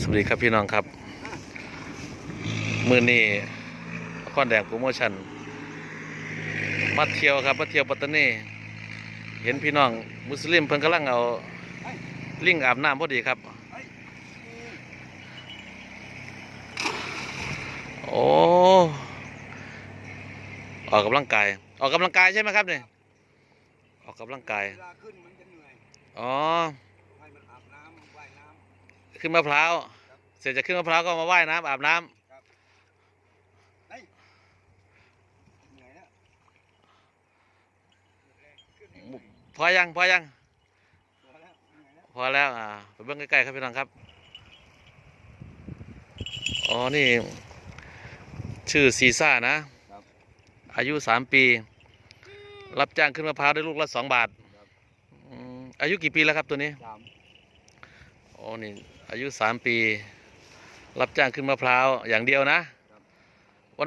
สวัสดีครับพี่น้องครับ มือนี้นครแดงโปรโมชั่นมาเที่ยวครับมาเที่ยวปัตตานีเห็นพี่น้องมุสลิมเพิ่นกำลังเอาลิงอาบน้ำพอดีครับ โอ้ออกกำลังกาย ออกกำลังกายใช่ไหมครับเนี่ยออกกำลังกายอยอ๋อ ให้มันอาบน้ำว่ายน้ ขึ้นมะพร้าว เสร็จจากขึ้นมะพร้าวก็มาว่ายน้ำอาบน้ำพอยังพอยังพอแล้วเหนื่อยแล้วพอแล้วอ่าไปเบิ่งใกล้ๆครับพี่น้องครับอ๋อนี่ ชื่อซีซ่านะอายุสามปี รับจ้างขึ้นมะพร้าวได้ลูกละสองบาทอืมอายุกี่ปีแล้วครับตัวนี้สา อ๋อนี่อายุสามปี รับจ้างขึ้นมะพร้าวอย่างเดียวนะ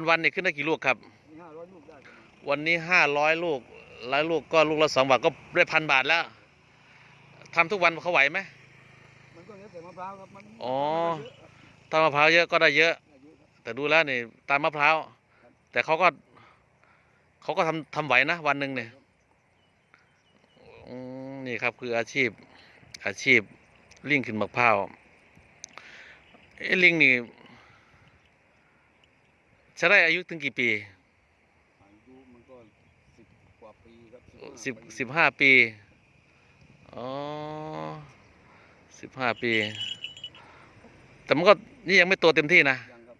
วันๆนี่ขึ้นได้กี่ลูกครับมีห้าร้อยลูกได้ประมาณวันนี้ห้าร้อยลูกร้อยลูกก็ลูกละสองบาทก็ได้พันบาทแล้วทำทุกวันเขาไหวไหมมันก็แล้วแต่มะพร้าวครับมันอ๋อมันเยอะครับถ้ามะพร้าวเยอะก็ได้เยอะได้เยอะครับแต่ดูแล้วนี่ตามมะพร้าว แต่เขาก็เขาก็ทำทำไหวนะวันหนึ่งเนี่ยอืมนี่ครับคืออาชีพอาชีพ ลิงขึ้นมะพร้าวเอ้ลิงนี่จะได้อายุถึงกี่ปีอายุมันก็สิบกว่าปีครับสิบปีสิบห้าปีอ๋อสิบห้าปี แต่มันก็นี่ยังไม่โตเต็มที่นะยังครับ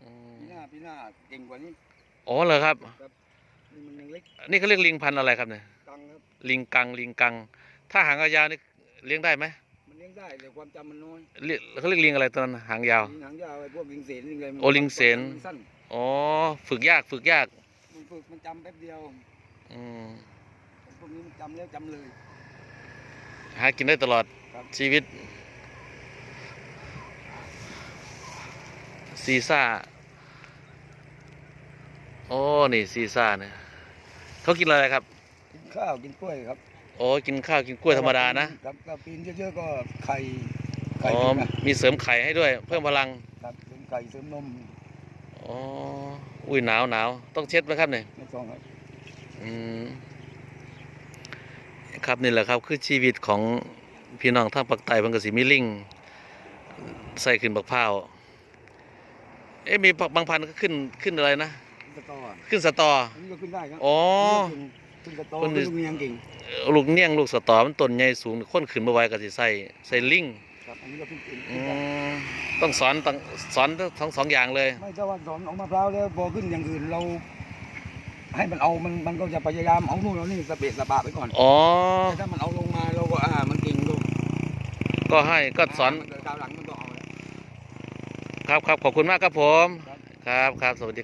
อืมปีหน้าปีหน้าเก่งกว่านี้อ๋อเหรอครับนี่มันยังเล็กนี่เขาเรียกลิงพันธุ์อะไรครับเนี่ยกังครับลิงกังลิงกัง ถ้าหางยาวๆนี่ เลี้ยงได้ไหมมันเลี้ยงได้แต่ความจำมันน้อยเรียกเขาเรียกลิงอะไรตัวนั้นหางยาวลิงหางยาวไอ้พวกลิงเสนลิงอะไรมันโอ้ลิงเสนมันสั้นอ๋อฝึกยากฝึกยากมันฝึกมันจำแป๊บเดียวอืมพวกนี้มันจำแล้วจำเลย หากินได้ตลอดครับชีวิต ซีซ่าโอ้นี่ซีซ่าเนี่ยเขากินอะไรครับ กินข้าวกินกล้วยครับ โอ้กินข้าวกินกล้วยธรรมดานะ ครับถ้าปีนเยอะๆก็ไข่ไข่อ๋อกินนะมีเสริมไข่ให้ด้วย เพิ่มพลัง ครับเสริมไข่เสริมนมอ๋อ อุ้ยหนาวหนาวต้องเช็ดไหมครับเนี่ย ไม่ต้องครับ อืมครับนี่แหละครับคือชีวิตของพี่น้องทางภาคใต้เพิ่นก็สิมีลิงใส่ขึ้นบักพร้าวเอ๊ะมีบางพันธุ์ก็ขึ้นขึ้นอะไรนะสตออะขึ้นสตอ อันนี้ก็ขึ้นได้ครับอ๋อนนี้ก็ขึ้นขึ้นสตอเพิ่นขึ้นลูกเนียงเก่ง ลูกเนียงลูกสตอมันต้นใหญ่สูงคนขึ้นบ่ไหวก็สิใส่ใส่ลิงครับอันนี้ก็ขึ้นเก่งอืมต้องสอนต้องสอนทั้งสองอย่างเลย ไม่ใช่ว่าสอนออกมะพร้าวแล้วพอขึ้นอย่างอื่นเรา ให้มันเอามันมันก็จะพยายามเอานู่นเอานี่สะเปะสะปะไปก่อนอ๋อ แต่ถ้ามันเอาลงมาเราก็อ่ามันเก่งลูกก็ให้ก็สอนคราวหลังมันก็เอาแล้ว ครับครับขอบคุณมากครับผม ครับครับครับสวัสดี